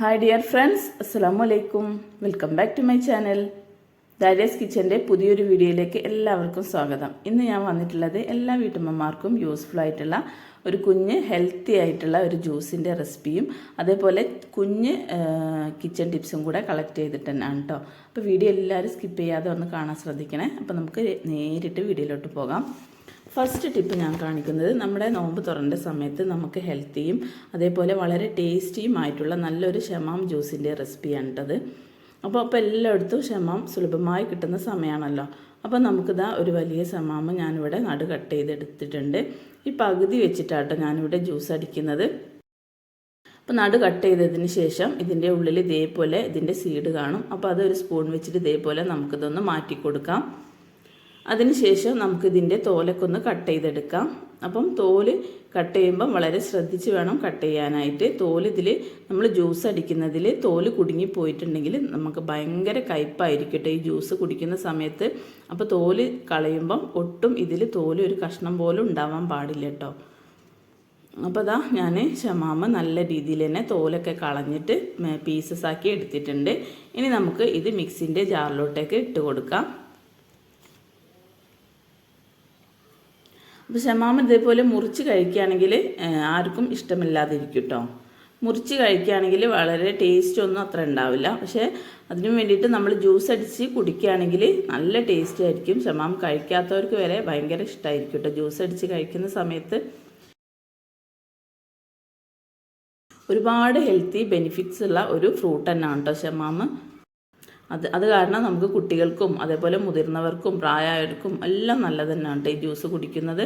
Hi dear friends അസ്സാം welcome back to my channel Darius കിച്ചന്റെ പുതിയൊരു വീഡിയോയിലേക്ക് എല്ലാവർക്കും സ്വാഗതം. ഇന്ന് ഞാൻ വന്നിട്ടുള്ളത് എല്ലാ വീട്ടമ്മമാർക്കും യൂസ്ഫുൾ ആയിട്ടുള്ള ഒരു കുഞ്ഞ് ഹെൽത്തി ആയിട്ടുള്ള ഒരു ജ്യൂസിന്റെ റെസിപ്പിയും അതേപോലെ കുഞ്ഞ് കിച്ചൺ ടിപ്സും കൂടെ കളക്ട് ചെയ്തിട്ട് തന്നെയാണ് കേട്ടോ അപ്പോൾ വീഡിയോ എല്ലാവരും സ്കിപ്പ് ചെയ്യാതെ ഒന്ന് കാണാൻ ശ്രദ്ധിക്കണേ. അപ്പോൾ നമുക്ക് നേരിട്ട് വീഡിയോയിലോട്ട് പോകാം. ഫസ്റ്റ് ടിപ്പ് ഞാൻ കാണിക്കുന്നത് നമ്മുടെ നോമ്പ് തുറന്റെ സമയത്ത് നമുക്ക് ഹെൽത്തിയും അതേപോലെ വളരെ ടേസ്റ്റിയും ആയിട്ടുള്ള നല്ലൊരു ഷമാം ജ്യൂസിന്റെ റെസിപ്പിയാണ് കേട്ടത് അപ്പോൾ അപ്പോൾ എല്ലായിടത്തും ഷമാം സുലഭമായി കിട്ടുന്ന സമയമാണല്ലോ. അപ്പോൾ നമുക്കിതാ ഒരു വലിയ ഷമാമ് ഞാനിവിടെ നടു കട്ട് ചെയ്തെടുത്തിട്ടുണ്ട്. ഈ പകുതി വെച്ചിട്ടാട്ടോ ഞാനിവിടെ ജ്യൂസ് അടിക്കുന്നത്. അപ്പോൾ നടു കട്ട് ചെയ്തതിന് ശേഷം ഇതിന്റെ ഉള്ളിൽ ഇതേപോലെ ഇതിന്റെ സീഡ് കാണും. അപ്പോൾ അതൊരു സ്പൂൺ വെച്ചിട്ട് ഇതേപോലെ നമുക്കിതൊന്ന് മാറ്റി കൊടുക്കാം അതിനുശേഷം നമുക്കിതിന്റെ തോലൊക്കെ ഒന്ന് കട്ട് ചെയ്തെടുക്കാം. അപ്പം തോൽ കട്ട് ചെയ്യുമ്പം വളരെ ശ്രദ്ധിച്ച് വേണം കട്ട് ചെയ്യാനായിട്ട്. തോലിതിൽ നമ്മൾ ജ്യൂസ് അടിക്കുന്നതിൽ തോൽ കുടുങ്ങി പോയിട്ടുണ്ടെങ്കിൽ നമുക്ക് ഭയങ്കര കയ്പായിരിക്കട്ടെ ഈ ജ്യൂസ് കുടിക്കുന്ന സമയത്ത്. അപ്പോൾ തോൽ കളയുമ്പം ഒട്ടും ഇതിൽ തോൽ ഒരു കഷ്ണം പോലും ഉണ്ടാവാൻ പാടില്ല കേട്ടോ. അപ്പോൾ അതാ ഞാൻ ഷമാമ നല്ല രീതിയിൽ തന്നെ തോലൊക്കെ കളഞ്ഞിട്ട് പീസസ് ആക്കി എടുത്തിട്ടുണ്ട്. ഇനി നമുക്ക് ഇത് മിക്സിന്റെ ജാറിലോട്ടേക്ക് ഇട്ട് കൊടുക്കാം. അപ്പോൾ ഷമാമ ഇതേപോലെ മുറിച്ച് കഴിക്കുകയാണെങ്കിൽ ആർക്കും ഇഷ്ടമില്ലാതിരിക്കും കേട്ടോ മുറിച്ച് കഴിക്കുകയാണെങ്കിൽ വളരെ ടേസ്റ്റ് ഒന്നും അത്ര ഉണ്ടാവില്ല. പക്ഷേ അതിന് വേണ്ടിയിട്ട് നമ്മൾ ജ്യൂസ് അടിച്ച് കുടിക്കുകയാണെങ്കിൽ നല്ല ടേസ്റ്റ് ആയിരിക്കും. ഷമാം കഴിക്കാത്തവർക്ക് വരെ ഭയങ്കര ഇഷ്ടമായിരിക്കും കേട്ടോ ജ്യൂസ് അടിച്ച് കഴിക്കുന്ന സമയത്ത്. ഒരുപാട് ഹെൽത്തി ബെനിഫിറ്റ്സ് ഉള്ള ഒരു ഫ്രൂട്ട് തന്നെയാണ് കേട്ടോ ഷമാമ് അത് അത് കാരണം നമുക്ക് കുട്ടികൾക്കും അതേപോലെ മുതിർന്നവർക്കും പ്രായമായവർക്കും എല്ലാം നല്ലത് തന്നെയാണ് ഈ ജ്യൂസ് കുടിക്കുന്നത്.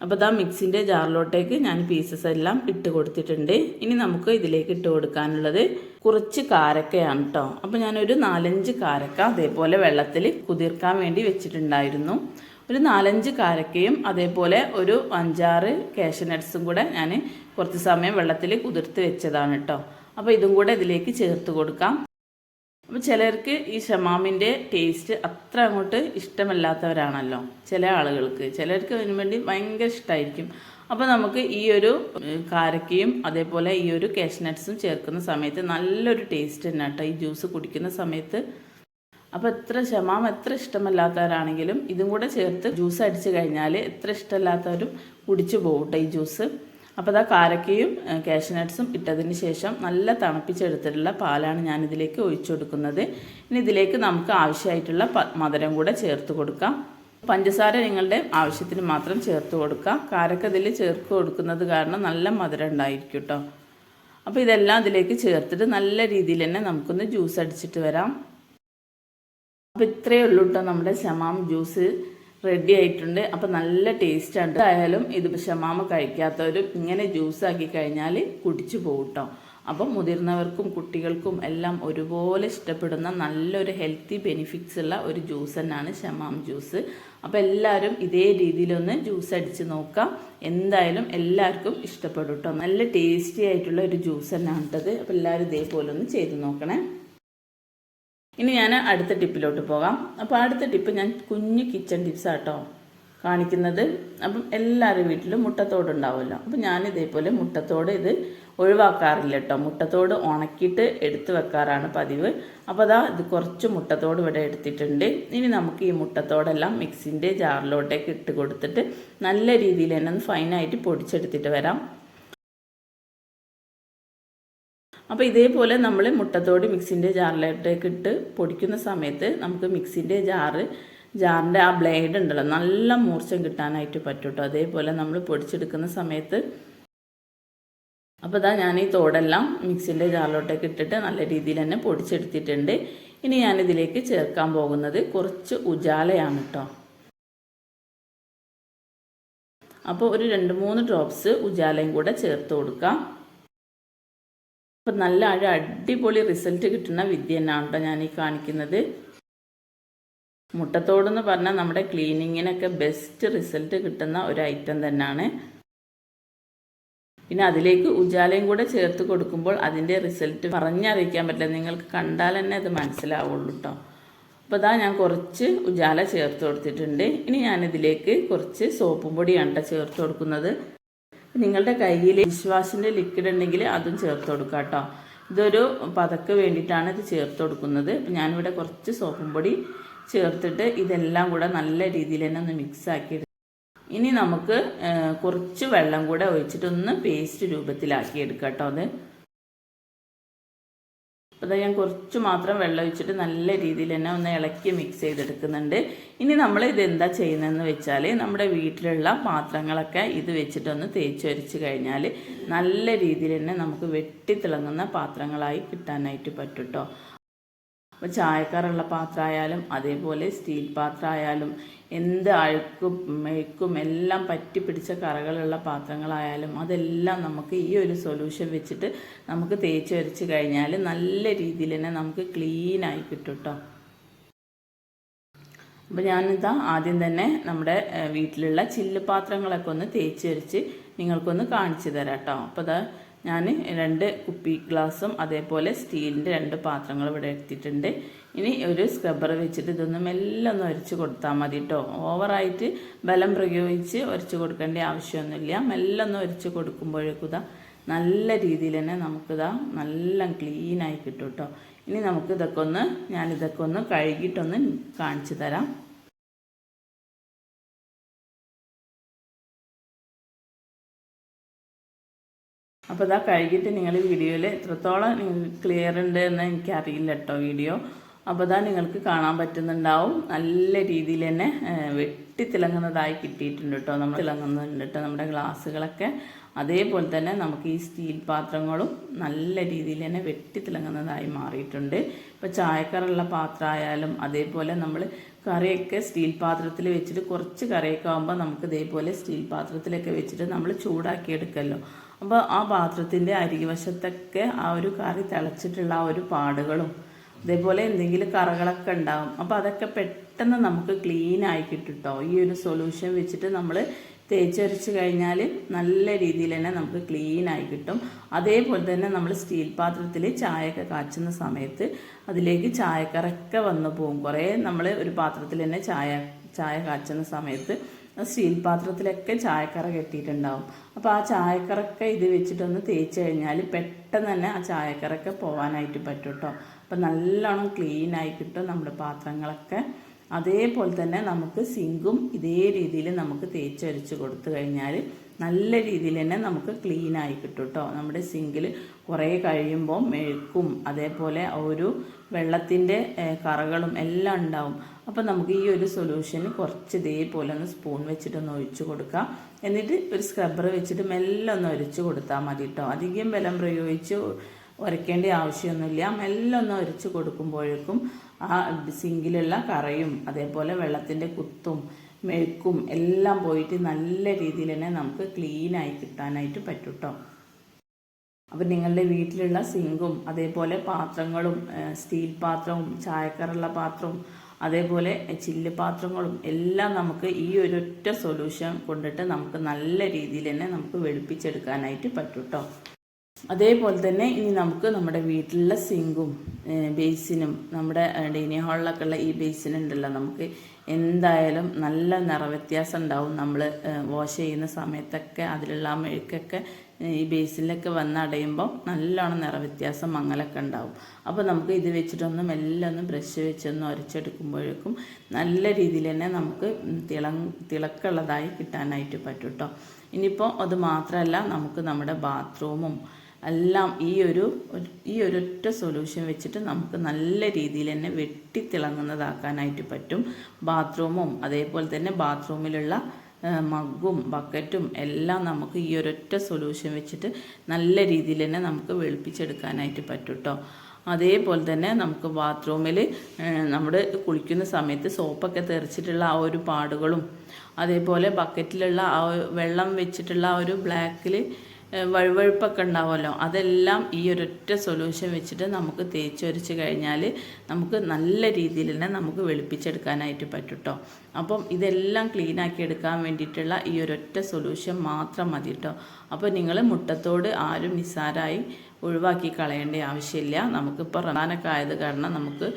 അപ്പോൾ ഇതാ മിക്സിന്റെ ജാറിലോട്ടേക്ക് ഞാൻ പീസസ് എല്ലാം ഇട്ട് കൊടുത്തിട്ടുണ്ട്. ഇനി നമുക്ക് ഇതിലേക്ക് ഇട്ട് കൊടുക്കാനുള്ളത് കുറച്ച് കാരക്കയാണ് കേട്ടോ അപ്പോൾ ഞാനൊരു നാലഞ്ച് കാരക്ക അതേപോലെ വെള്ളത്തിൽ കുതിർക്കാൻ വേണ്ടി വെച്ചിട്ടുണ്ടായിരുന്നു. ഒരു നാലഞ്ച് കാരക്കയും അതേപോലെ ഒരു അഞ്ചാറ് കാഷ്യനട്ട്സും കൂടെ ഞാൻ കുറച്ച് സമയം വെള്ളത്തിൽ കുതിർത്ത് വെച്ചതാണ് കേട്ടോ അപ്പോൾ ഇതും കൂടെ ഇതിലേക്ക് ചേർത്ത് കൊടുക്കാം. അപ്പോൾ ചിലർക്ക് ഈ ഷമാമിന്റെ ടേസ്റ്റ് അത്ര അങ്ങോട്ട് ഇഷ്ടമല്ലാത്തവരാണല്ലോ ചില ആളുകൾക്ക്. ചിലർക്ക് അതിനു വേണ്ടി ഭയങ്കര ഇഷ്ടമായിരിക്കും അപ്പോൾ നമുക്ക് ഈ ഒരു കാരക്കയും അതേപോലെ ഈ ഒരു കാഷ്നട്ട്സും ചേർക്കുന്ന സമയത്ത് നല്ലൊരു ടേസ്റ്റ് തന്നെ കേട്ടോ ഈ ജ്യൂസ് കുടിക്കുന്ന സമയത്ത്. അപ്പോൾ എത്ര ഷമാം എത്ര ഇഷ്ടമല്ലാത്തവരാണെങ്കിലും ഇതും കൂടെ ചേർത്ത് ജ്യൂസ് അടിച്ചു കഴിഞ്ഞാൽ എത്ര ഇഷ്ടമല്ലാത്തവരും കുടിച്ചു പോകട്ടെ ഈ ജ്യൂസ് അപ്പോൾ അതാ കാരക്കയും കാഷ്നട്ട്സും ഇട്ടതിന് ശേഷം നല്ല തണുപ്പിച്ചെടുത്തിട്ടുള്ള പാലാണ് ഞാൻ ഇതിലേക്ക് ഒഴിച്ചു കൊടുക്കുന്നത്. ഇനി ഇതിലേക്ക് നമുക്ക് ആവശ്യമായിട്ടുള്ള മധുരം കൂടെ ചേർത്ത് കൊടുക്കാം. പഞ്ചസാര നിങ്ങളുടെ ആവശ്യത്തിന് മാത്രം ചേർത്ത് കൊടുക്കാം. കാരക്ക ഇതിൽ ചേർത്ത് കൊടുക്കുന്നത് കാരണം നല്ല മധുരം ഉണ്ടായിരിക്കും കേട്ടോ അപ്പോൾ ഇതെല്ലാം ഇതിലേക്ക് ചേർത്തിട്ട് നല്ല രീതിയിൽ തന്നെ നമുക്കൊന്ന് ജ്യൂസ് അടിച്ചിട്ട് വരാം. അപ്പോൾ ഇത്രയേ ഉള്ളൂ കേട്ടോ നമ്മുടെ ശമാം ജ്യൂസ് റെഡി ആയിട്ടുണ്ട്. അപ്പോൾ നല്ല ടേസ്റ്റാണ് ആയാലും ഇത് ഷമാമ കഴിക്കാത്തവരും ഇങ്ങനെ ജ്യൂസ് ആക്കി കഴിഞ്ഞാൽ കുടിച്ചു പോകും കേട്ടോ അപ്പം മുതിർന്നവർക്കും കുട്ടികൾക്കും എല്ലാം ഒരുപോലെ ഇഷ്ടപ്പെടുന്ന നല്ലൊരു ഹെൽത്തി ബെനിഫിറ്റ്സ് ഉള്ള ഒരു ജ്യൂസ് തന്നെയാണ് ഷമാം ജ്യൂസ് അപ്പോൾ എല്ലാവരും ഇതേ രീതിയിലൊന്ന് ജ്യൂസ് അടിച്ച് നോക്കാം. എന്തായാലും എല്ലാവർക്കും ഇഷ്ടപ്പെടും കേട്ടോ നല്ല ടേസ്റ്റി ആയിട്ടുള്ള ഒരു ജ്യൂസ് തന്നെയാണ് കേട്ടത് അപ്പോൾ എല്ലാവരും ഇതേപോലെ ഒന്ന് ചെയ്ത് നോക്കണേ. ഇനി ഞാൻ അടുത്ത ടിപ്പിലോട്ട് പോകാം. അപ്പോൾ അടുത്ത ടിപ്പ് ഞാൻ കുഞ്ഞു കിച്ചൺ ടിപ്സാട്ടോ കാണിക്കുന്നത്. അപ്പം എല്ലാവരും വീട്ടിലും മുട്ടത്തോട് ഉണ്ടാവുമല്ലോ. അപ്പം ഞാൻ ഇതേപോലെ മുട്ടത്തോട് ഇത് ഒഴിവാക്കാറില്ല കേട്ടോ. മുട്ടത്തോട് ഉണക്കിയിട്ട് എടുത്ത് വെക്കാറാണ് പതിവ്. അപ്പോൾ അതാ ഇത് കുറച്ച് മുട്ടത്തോട് ഇവിടെ എടുത്തിട്ടുണ്ട്. ഇനി നമുക്ക് ഈ മുട്ടത്തോടെല്ലാം മിക്സിന്റെ ജാറിലോട്ടേക്ക് ഇട്ട് കൊടുത്തിട്ട് നല്ല രീതിയിൽ തന്നെ ഒന്ന് ഫൈനായിട്ട് പൊടിച്ചെടുത്തിട്ട് വരാം. അപ്പോൾ ഇതേപോലെ നമ്മൾ മുട്ടത്തോട് മിക്സിന്റെ ജാറിലോട്ടേക്ക് ഇട്ട് പൊടിക്കുന്ന സമയത്ത് നമുക്ക് മിക്സിന്റെ ജാറ് ജാറിന്റെ ആ ബ്ലേഡ് ഉണ്ടല്ലോ നല്ല മൂർച്ചം കിട്ടാനായിട്ട് പറ്റും അതേപോലെ നമ്മൾ പൊടിച്ചെടുക്കുന്ന സമയത്ത് അപ്പോൾ ഇതാ ഞാൻ ഈ തോടെല്ലാം മിക്സിന്റെ ജാറിലോട്ടേക്ക് ഇട്ടിട്ട് നല്ല രീതിയിൽ തന്നെ പൊടിച്ചെടുത്തിട്ടുണ്ട്. ഇനി ഞാനിതിലേക്ക് ചേർക്കാൻ പോകുന്നത് കുറച്ച് ഉജാലയാണ് കേട്ടോ അപ്പോൾ ഒരു രണ്ട് മൂന്ന് ഡ്രോപ്സ് ഉജാലയും കൂടെ ചേർത്ത് കൊടുക്കാം. അപ്പം നല്ല ഒരു അടിപൊളി റിസൾട്ട് കിട്ടുന്ന വിദ്യ തന്നെയാണ് കേട്ടോ ഞാൻ ഈ കാണിക്കുന്നത്. മുട്ടത്തോടെന്ന് പറഞ്ഞാൽ നമ്മുടെ ക്ലീനിങ്ങിനൊക്കെ ബെസ്റ്റ് റിസൾട്ട് കിട്ടുന്ന ഒരു ഐറ്റം തന്നെയാണ്. പിന്നെ അതിലേക്ക് ഉജാലയും കൂടെ ചേർത്ത് കൊടുക്കുമ്പോൾ അതിന്റെ റിസൾട്ട് പറഞ്ഞറിയിക്കാൻ പറ്റില്ല. നിങ്ങൾക്ക് കണ്ടാൽ തന്നെ അത് മനസ്സിലാവുള്ളൂ കേട്ടോ. അപ്പോൾ അതാ ഞാൻ കുറച്ച് ഉജാല ചേർത്ത് കൊടുത്തിട്ടുണ്ട്. ഇനി ഞാനിതിലേക്ക് കുറച്ച് സോപ്പും പൊടിയാണ് കേട്ടോ ചേർത്ത് കൊടുക്കുന്നത്. നിങ്ങളുടെ കയ്യിൽ വിശ്വാസിന്റെ ലിക്വിഡ് ഉണ്ടെങ്കിൽ അതും ചേർത്ത് കൊടുക്കുക കേട്ടോ ഇതൊരു പതക്ക് വേണ്ടിയിട്ടാണ് ഇത് ചേർത്ത് കൊടുക്കുന്നത്. ഞാനിവിടെ കുറച്ച് സോപ്പും പൊടി ചേർത്തിട്ട് ഇതെല്ലാം കൂടെ നല്ല രീതിയിൽ തന്നെ ഒന്ന് മിക്സ് ആക്കി ഇനി നമുക്ക് കുറച്ച് വെള്ളം കൂടെ ഒഴിച്ചിട്ടൊന്ന് പേസ്റ്റ് രൂപത്തിലാക്കി എടുക്കാം കേട്ടോ അത്. അപ്പോൾ ഞാൻ കുറച്ച് മാത്രം വെള്ളം ഒഴിച്ചിട്ട് നല്ല രീതിയിൽ തന്നെ ഒന്ന് ഇളക്കി മിക്സ് ചെയ്തെടുക്കുന്നുണ്ട്. ഇനി നമ്മൾ ഇത് എന്താ ചെയ്യുന്നതെന്ന് വെച്ചാൽ നമ്മുടെ വീട്ടിലുള്ള പാത്രങ്ങളൊക്കെ ഇത് വെച്ചിട്ടൊന്ന് തേച്ച് വരച്ച് കഴിഞ്ഞാൽ നല്ല രീതിയിൽ തന്നെ നമുക്ക് വെട്ടിത്തിളങ്ങുന്ന പാത്രങ്ങളായി കിട്ടാനായിട്ട് പറ്റും കേട്ടോ അപ്പോൾ ചായക്കാറുള്ള പാത്രമായാലും അതേപോലെ സ്റ്റീൽ പാത്രമായാലും എന്ത് അഴുക്കും മെഴുക്കും എല്ലാം പറ്റി പിടിച്ച കറകളുള്ള പാത്രങ്ങളായാലും അതെല്ലാം നമുക്ക് ഈ ഒരു സൊല്യൂഷൻ വെച്ചിട്ട് നമുക്ക് തേച്ച് വരച്ച് കഴിഞ്ഞാൽ നല്ല രീതിയിൽ തന്നെ നമുക്ക് ക്ലീനായി കിട്ടും കേട്ടോ അപ്പോൾ ഞാനിതാ ആദ്യം തന്നെ നമ്മുടെ വീട്ടിലുള്ള ചില്ല് പാത്രങ്ങളൊക്കെ ഒന്ന് തേച്ച് വരച്ച് നിങ്ങൾക്കൊന്ന് കാണിച്ചു തരാം കേട്ടോ അപ്പോൾ അതാ ഞാൻ രണ്ട് കുപ്പി ഗ്ലാസും അതേപോലെ സ്റ്റീലിന്റെ രണ്ട് പാത്രങ്ങളും ഇവിടെ എടുത്തിട്ടുണ്ട് ഇനി ഒരു സ്ക്രബ്ബർ വെച്ചിട്ട് ഇതൊന്ന് മെല്ലെ ഒന്ന് ഒരച്ച് കൊടുത്താൽ മതി കേട്ടോ ഓവറായിട്ട് ബലം പ്രയോഗിച്ച് ഒരച്ച് കൊടുക്കേണ്ട ആവശ്യമൊന്നുമില്ല. മെല്ലെ ഒന്ന് ഒരച്ച് കൊടുക്കുമ്പോഴേക്കും ഇതാ നല്ല രീതിയിൽ തന്നെ നമുക്കിതാ നല്ല ക്ലീനായി കിട്ടും കേട്ടോ ഇനി നമുക്ക് ഇതൊക്കെ ഒന്ന് ഞാനിതൊക്കെ ഒന്ന് കഴുകിയിട്ടൊന്ന് കാണിച്ചു തരാം. അപ്പോൾ ഇതാ കഴുകിയിട്ട് നിങ്ങൾ വീഡിയോയിൽ എത്രത്തോളം നിങ്ങൾക്ക് ക്ലിയർ ഉണ്ട് എന്ന് എനിക്കറിയില്ല കേട്ടോ വീഡിയോ. അപ്പോൾ ഇതാ നിങ്ങൾക്ക് കാണാൻ പറ്റുന്നുണ്ടാവും. നല്ല രീതിയിൽ തന്നെ വെട്ടി വെട്ടിത്തിളങ്ങുന്നതായി കിട്ടിയിട്ടുണ്ട് കേട്ടോ. നമ്മൾ തിളങ്ങുന്നുണ്ട് കേട്ടോ നമ്മുടെ ഗ്ലാസ്സുകളൊക്കെ. അതേപോലെ തന്നെ നമുക്ക് ഈ സ്റ്റീൽ പാത്രങ്ങളും നല്ല രീതിയിൽ തന്നെ വെട്ടിത്തിളങ്ങുന്നതായി മാറിയിട്ടുണ്ട്. ഇപ്പോൾ ചായക്കറുള്ള പാത്രമായാലും അതേപോലെ നമ്മൾ കറിയൊക്കെ സ്റ്റീൽ പാത്രത്തിൽ വെച്ചിട്ട് കുറച്ച് കറിയൊക്കെ ആകുമ്പോൾ നമുക്ക് ഇതേപോലെ സ്റ്റീൽ പാത്രത്തിലൊക്കെ വെച്ചിട്ട് നമ്മൾ ചൂടാക്കി എടുക്കല്ലോ അപ്പോൾ ആ പാത്രത്തിന്റെ അരിവശത്തൊക്കെ ആ ഒരു കറി തിളച്ചിട്ടുള്ള ആ ഒരു പാടുകളും അതേപോലെ എന്തെങ്കിലും കറകളൊക്കെ ഉണ്ടാകും അപ്പോൾ അതൊക്കെ പെട്ടെന്ന് നമുക്ക് ക്ലീൻ ആയി കിട്ടും ഈ ഒരു സൊല്യൂഷൻ വെച്ചിട്ട് നമ്മൾ തേച്ചരച്ച് കഴിഞ്ഞാൽ നല്ല രീതിയിൽ തന്നെ നമുക്ക് ക്ലീൻ ആയി കിട്ടും. അതേപോലെ തന്നെ നമ്മൾ സ്റ്റീൽ പാത്രത്തിൽ ചായയൊക്കെ കാച്ചുന്ന സമയത്ത് അതിലേക്ക് ചായക്കറൊക്കെ വന്നു പോകും. കുറേ നമ്മൾ ഒരു പാത്രത്തിൽ തന്നെ ചായ ചായ കാച്ചുന്ന സമയത്ത് സ്റ്റീൽ പാത്രത്തിലൊക്കെ ചായക്കറ കെട്ടിയിട്ടുണ്ടാവും. അപ്പോൾ ആ ചായക്കറൊക്കെ ഇത് വെച്ചിട്ടൊന്ന് തേച്ച് കഴിഞ്ഞാൽ പെട്ടെന്ന് തന്നെ ആ ചായക്കറൊക്കെ പോകാനായിട്ട് പറ്റും കേട്ടോ അപ്പോൾ നല്ലോണം ക്ലീൻ ആയി കിട്ടും നമ്മുടെ പാത്രങ്ങളൊക്കെ. അതേപോലെ തന്നെ നമുക്ക് സിങ്കും ഇതേ രീതിയിൽ നമുക്ക് തേച്ചരിച്ച് കൊടുത്തു കഴിഞ്ഞാൽ നല്ല രീതിയിൽ തന്നെ നമുക്ക് ക്ലീൻ ആയി കിട്ടും കേട്ടോ നമ്മുടെ സിങ്കിൽ കുറേ കഴിയുമ്പോൾ മെഴുക്കും അതേപോലെ ഒരു വെള്ളത്തിന്റെ കറകളും എല്ലാം ഉണ്ടാവും. അപ്പോൾ നമുക്ക് ഈ ഒരു സൊല്യൂഷന് കുറച്ച് ഇതേപോലെ ഒന്ന് സ്പൂൺ വെച്ചിട്ടൊന്ന് ഒഴിച്ചു കൊടുക്കാം. എന്നിട്ട് ഒരു സ്ക്രബ്ബർ വെച്ചിട്ട് മെല്ലെ ഒന്ന് ഒരച്ച് കൊടുത്താൽ മതി കേട്ടോ അധികം ബലം പ്രയോഗിച്ച് ഉരയ്ക്കേണ്ട ആവശ്യമൊന്നുമില്ല. മെല്ലെ ഒന്ന് ഒരച്ച് കൊടുക്കുമ്പോഴേക്കും ആ സിങ്കിലുള്ള കറയും അതേപോലെ വെള്ളത്തിന്റെ കുത്തും മെഴുക്കും എല്ലാം പോയിട്ട് നല്ല രീതിയിൽ തന്നെ നമുക്ക് ക്ലീനായി കിട്ടാനായിട്ട് പറ്റും കേട്ടോ അപ്പം നിങ്ങളുടെ വീട്ടിലുള്ള സിങ്കും അതേപോലെ പാത്രങ്ങളും സ്റ്റീൽ പാത്രവും ചായക്കറുള്ള പാത്രവും അതേപോലെ ചില്ല് പാത്രങ്ങളും എല്ലാം നമുക്ക് ഈ ഒരൊറ്റ സൊല്യൂഷൻ കൊണ്ടിട്ട് നമുക്ക് നല്ല രീതിയിൽ തന്നെ നമുക്ക് വെളുപ്പിച്ചെടുക്കാനായിട്ട് പറ്റും കേട്ടോ അതേപോലെ തന്നെ ഇനി നമുക്ക് നമ്മുടെ വീട്ടിലുള്ള സിങ്കും ബേസിനും നമ്മുടെ ഡൈനി ഹാളിലൊക്കെ ഉള്ള ഈ ബേസിൻ ഉണ്ടല്ലോ നമുക്ക് എന്തായാലും നല്ല നിറവ്യത്യാസം ഉണ്ടാവും നമ്മൾ വാഷ് ചെയ്യുന്ന സമയത്തൊക്കെ അതിലുള്ള ആ മെഴുക്കൊക്കെ ഈ ബേസിലൊക്കെ വന്നടയുമ്പോൾ നല്ലോണം നിറവ്യത്യാസം മങ്ങലൊക്കെ ഉണ്ടാവും. അപ്പോൾ നമുക്ക് ഇത് വെച്ചിട്ടൊന്ന് മെല്ലെ ഒന്ന് ബ്രഷ് വെച്ചൊന്ന് ഉരച്ചെടുക്കുമ്പോഴേക്കും നല്ല രീതിയിൽ തന്നെ നമുക്ക് തിള തിളക്കുള്ളതായി കിട്ടാനായിട്ട് പറ്റും കേട്ടോ ഇനിയിപ്പോൾ അത് മാത്രമല്ല നമുക്ക് നമ്മുടെ ബാത്റൂമും എല്ലാം ഈ ഒരു ഈ ഒരൊറ്റ സൊല്യൂഷൻ വെച്ചിട്ട് നമുക്ക് നല്ല രീതിയിൽ തന്നെ വെട്ടിത്തിളങ്ങുന്നതാക്കാനായിട്ട് പറ്റും. ബാത്റൂമും അതേപോലെ തന്നെ ബാത്റൂമിലുള്ള മഗ്ഗും ബക്കറ്റും എല്ലാം നമുക്ക് ഈ ഒരൊറ്റ സൊല്യൂഷൻ വെച്ചിട്ട് നല്ല രീതിയിൽ തന്നെ നമുക്ക് വെളുപ്പിച്ചെടുക്കാനായിട്ട് പറ്റും കേട്ടോ അതേപോലെ തന്നെ നമുക്ക് ബാത്റൂമിൽ നമ്മൾ കുളിക്കുന്ന സമയത്ത് സോപ്പൊക്കെ തെറിച്ചിട്ടുള്ള ആ ഒരു പാടുകളും അതേപോലെ ബക്കറ്റിലുള്ള ആ വെള്ളം വെച്ചിട്ടുള്ള ആ ഒരു ബ്ലാക്കിൽ വഴുവഴുപ്പൊക്കെ ഉണ്ടാവുമല്ലോ. അതെല്ലാം ഈ ഒരൊറ്റ സൊല്യൂഷൻ വെച്ചിട്ട് നമുക്ക് തേച്ച് വരച്ച് കഴിഞ്ഞാൽ നമുക്ക് നല്ല രീതിയിൽ തന്നെ നമുക്ക് വെളുപ്പിച്ചെടുക്കാനായിട്ട് പറ്റും കേട്ടോ അപ്പം ഇതെല്ലാം ക്ലീൻ ആക്കി എടുക്കാൻ വേണ്ടിയിട്ടുള്ള ഈ ഒരൊറ്റ സൊല്യൂഷൻ മാത്രം മതി കേട്ടോ അപ്പോൾ നിങ്ങൾ മുട്ടത്തോട് ആരും നിസ്സാരമായി ഒഴിവാക്കി കളയേണ്ട ആവശ്യമില്ല. നമുക്കിപ്പോൾ റമദാനൊക്കെ ആയത് കാരണം നമുക്ക്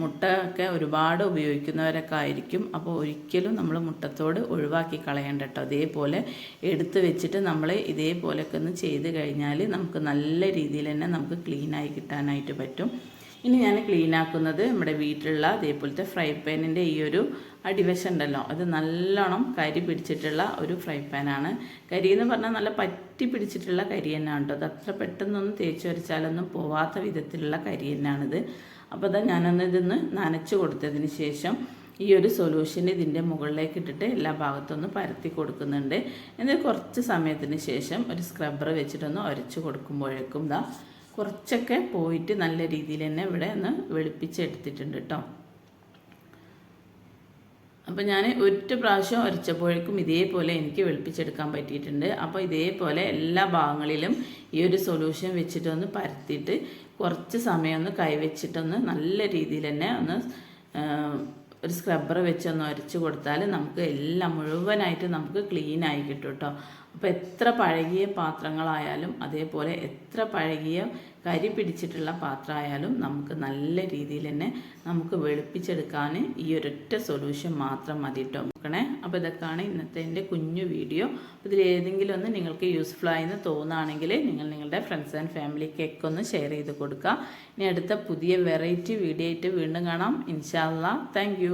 മുട്ട ഒക്കെ ഒരുപാട് ഉപയോഗിക്കുന്നവരൊക്കെ ആയിരിക്കും. അപ്പോൾ ഒരിക്കലും നമ്മൾ മുട്ടത്തോട് ഒഴിവാക്കി കളയേണ്ട കേട്ടോ. അതേപോലെ എടുത്ത് വെച്ചിട്ട് നമ്മൾ ഇതേപോലെയൊക്കെ ഒന്ന് ചെയ്ത് കഴിഞ്ഞാൽ നമുക്ക് നല്ല രീതിയിൽ തന്നെ നമുക്ക് ക്ലീനായി കിട്ടാനായിട്ട് പറ്റും. ഇനി ഞാൻ ക്ലീൻ ആക്കുന്നത് നമ്മുടെ വീട്ടിലുള്ള അതേപോലത്തെ ഫ്രൈ പാനിന്റെ ഈ ഒരു അടിവശം ഉണ്ടല്ലോ അത് നല്ലോണം കരി പിടിച്ചിട്ടുള്ള ഒരു ഫ്രൈ പാനാണ് കരി എന്ന് പറഞ്ഞാൽ നല്ല പറ്റി പിടിച്ചിട്ടുള്ള കരി തന്നെയാണ് കേട്ടോ. അത് അത്ര പെട്ടെന്നൊന്നും തേച്ച് വരച്ചാലൊന്നും പോവാത്ത വിധത്തിലുള്ള കരി തന്നെയാണിത്. അപ്പോൾ അതാ ഞാനൊന്ന് ഇതൊന്ന് നനച്ച് കൊടുത്തതിന് ശേഷം ഈ ഒരു സൊല്യൂഷൻ ഇതിന്റെ മുകളിലേക്ക് ഇട്ടിട്ട് എല്ലാ ഭാഗത്തൊന്ന് പരത്തി കൊടുക്കുന്നുണ്ട്. എന്നിട്ട് കുറച്ച് സമയത്തിന് ശേഷം ഒരു സ്ക്രബ്ബർ വെച്ചിട്ടൊന്ന് ഉരച്ച് കൊടുക്കുമ്പോഴേക്കും ഇതാ കുറച്ചൊക്കെ പോയിട്ട് നല്ല രീതിയിൽ തന്നെ ഇവിടെ ഒന്ന് വെളുപ്പിച്ചെടുത്തിട്ടുണ്ട് കേട്ടോ. അപ്പോൾ ഞാൻ ഒറ്റ പ്രാവശ്യം ഉരച്ചപ്പോഴേക്കും ഇതേപോലെ എനിക്ക് വെളുപ്പിച്ചെടുക്കാൻ പറ്റിയിട്ടുണ്ട്. അപ്പോൾ ഇതേപോലെ എല്ലാ ഭാഗങ്ങളിലും ഈ ഒരു സൊല്യൂഷൻ വെച്ചിട്ടൊന്ന് പരത്തിയിട്ട് കുറച്ച് സമയം ഒന്ന് കൈവച്ചിട്ടൊന്ന് നല്ല രീതിയിൽ തന്നെ ഒന്ന് ഒരു സ്ക്രബ്ബർ വെച്ചൊന്ന് ഉരച്ച് കൊടുത്താൽ നമുക്ക് എല്ലാം മുഴുവനായിട്ട് നമുക്ക് ക്ലീൻ ആയി കിട്ടും കേട്ടോ. അപ്പോൾ എത്ര പഴകിയ പാത്രങ്ങളായാലും അതേപോലെ എത്ര പഴകിയ കരി പിടിച്ചിട്ടുള്ള പാത്രമായാലും നമുക്ക് നല്ല രീതിയിൽ തന്നെ നമുക്ക് വെളുപ്പിച്ചെടുക്കാൻ ഈ ഒരൊറ്റ സൊല്യൂഷൻ മാത്രം മതി കേട്ടോ നോക്കണേ. അപ്പോൾ ഇതൊക്കെയാണ് ഇന്നത്തെ എന്റെ കുഞ്ഞു വീഡിയോ ഇതിൽ ഏതെങ്കിലും ഒന്ന് നിങ്ങൾക്ക് യൂസ്ഫുൾ ആയെന്ന് തോന്നുകയാണെങ്കിൽ നിങ്ങൾ നിങ്ങളുടെ ഫ്രണ്ട്സ് ആൻഡ് ഫാമിലിക്കൊക്കെ ഒന്ന് ഷെയർ ചെയ്ത് കൊടുക്കുക. ഇനി അടുത്ത പുതിയ വെറൈറ്റി വീഡിയോ ആയിട്ട് വീണ്ടും കാണാം. ഇൻഷാല്ല താങ്ക്